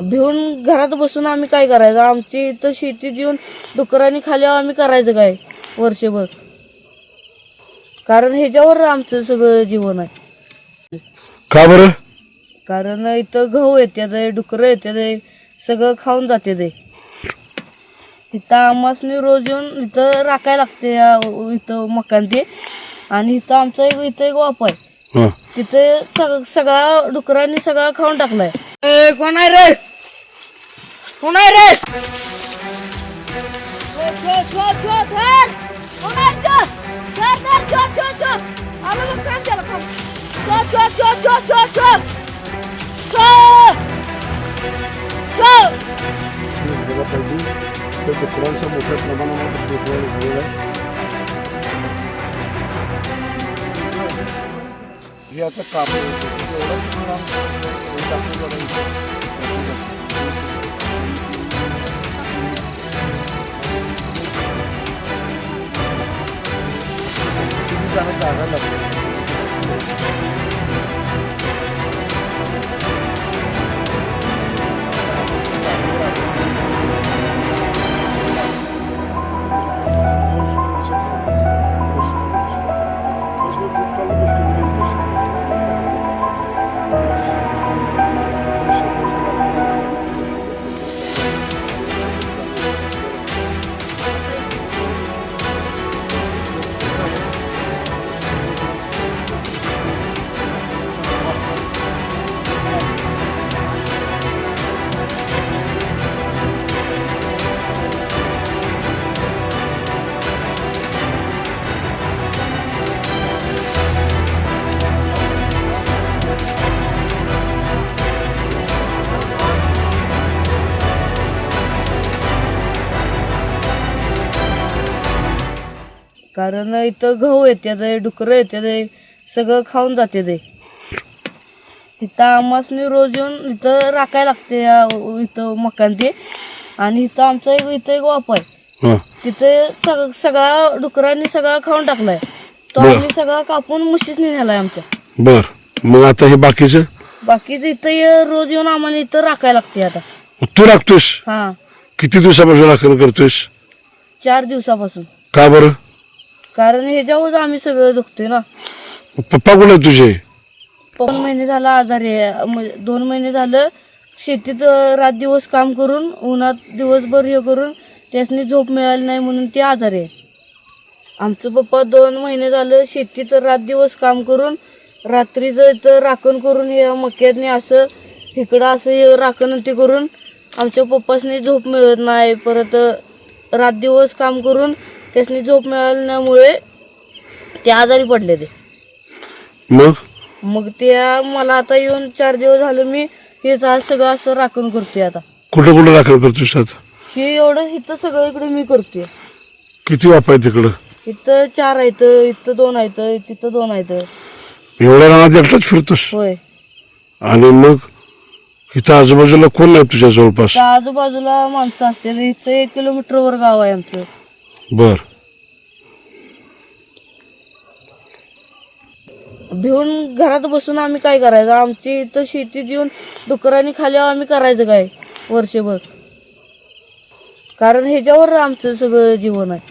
भिवून घरात बसून आम्ही काय करायचं? आमची इथं शेतीत येऊन डुकरांनी खाल्यावर आम्ही करायचं काय वर्षभर? कारण ह्याच्यावर आमचं सगळं जीवन आहे. का बरं? कारण इथं गहू येतात डुकरं येतात सगळं खाऊन जाते ते इथं आम्हासनी रोज येऊन इथं राखायला लागते या इथं मकान ते. आणि इथं आमचा एक इथं एक वाप आहे. तिथे सग सगळा डुकरांनी सगळा खाऊन टाकलाय. कोण आहे रे? कोण आहे रे? आहे तो? डुकरांचा मोठ्या प्रमाणामध्ये शोषण झालेला आहे हे आता 我们找个冷 कारण इथं गहू येतात डुकरं येतात सगळं खाऊन जाते ते इथं आम्हासनी रोज येऊन इथं राखायला लागते इथं मकान ते. आणि इथं आमचा एक इथं एक वाप आहे. तिथे सग सगळा डुकरांनी सगळा खाऊन टाकलाय. तो. आम्ही सगळा कापून म्हशीसनी नेलाय आमच्या. बर. मग आता हे बाकीचं? बाकीचं इथं रोज येऊन आम्हाला इथं राखायला लागते आता. तू राखतोस हा. किती दिवसापासून राखण करतोयस? चार दिवसापासून. का बरं? कारण ह्याच्यावर आम्ही सगळं दुखतोय ना. पप्पा कोण आहे तुझे? दोन महिने झाला आजारी आहे. म्हणजे दोन महिने झालं शेतीत अं, रात दिवस काम करून उन्हात दिवसभर हे करून त्यासनी झोप मिळाली नाही म्हणून ते आजारी आहे. आमचं पप्पा दोन महिने झालं शेतीत रात दिवस काम करून रात्रीचं इथं राखण करून हे मक्यातनी असं इकडं असं हे राखण ते करून आमच्या पप्पासनी झोप मिळत नाही. परत रात दिवस काम करून त्यासनी झोप मिळाल्यामुळे ते आजारी पडले ते. मग? मग ते मला आता येऊन चार दिवस झालं मी हे सगळं असं राखण करतोय आता. कुठं कुठं राखण करतोस आता हे एवढं इथं सगळं इकडे मी करतोय. किती वाप आहे तिकडं? इथं चार आहेत इथं दोन आहेत तिथं दोन आहेत. एवढ्या रानात एकटाच फिरतोस? होय. आणि मग इथं आजूबाजूला कोण नाही तुझ्या जवळपास? त्या आजूबाजूला माणसं असतील इथं एक किलोमीटरवर गाव आहे आमचं. बर. भिवून घरात बसून आम्ही काय करायचं? आमची इथं शेती देऊन डुकरांनी खाल्यावर आम्ही करायचं काय वर्षभर? कारण ह्याच्यावर आमचं सगळं जीवन आहे.